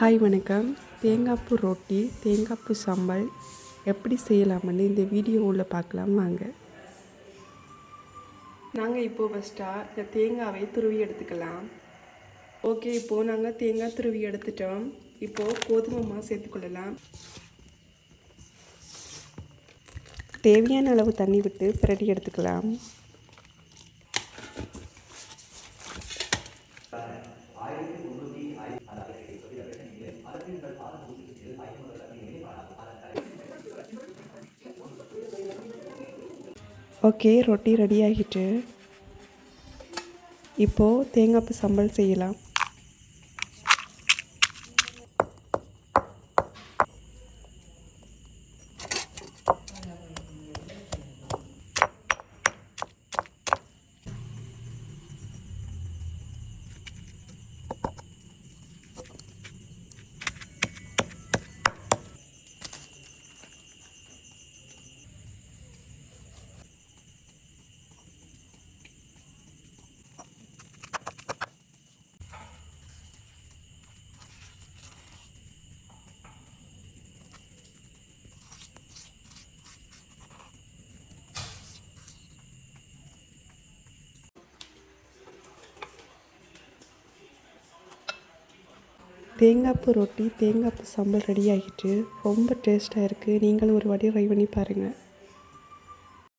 Hi வணக்கம். தேங்காய்ப்பூ ரொட்டி தேங்காய்ப்பூ சம்பல் எப்படி செய்யலாம்னு இந்த வீடியோவில் பார்க்கலாம் வாங்க. நாங்கள் இப்போது ஃபஸ்ட்டாக இந்த தேங்காவை துருவி எடுத்துக்கலாம். ஓகே இப்போது நாங்கள் தேங்காய் துருவி எடுத்துட்டோம். இப்போது கோதுமை மாவு சேர்த்துக்கொள்ளலாம் தேவையான அளவு தண்ணி விட்டு பிரட்டி எடுத்துக்கலாம். ஓகே ரொட்டி ரெடி ஆகிட்டு. இப்போது தேங்காய்ப்பு சம்பல் செய்யலாம். தேங்காய்ப்பூ ரொட்டி தேங்காய்ப்பூ சாம்பல் ரெடி ஆகிட்டு ரொம்ப டேஸ்ட்டாக இருக்குது நீங்களும் ஒரு வாட்டி ட்ரை பண்ணி பாருங்கள்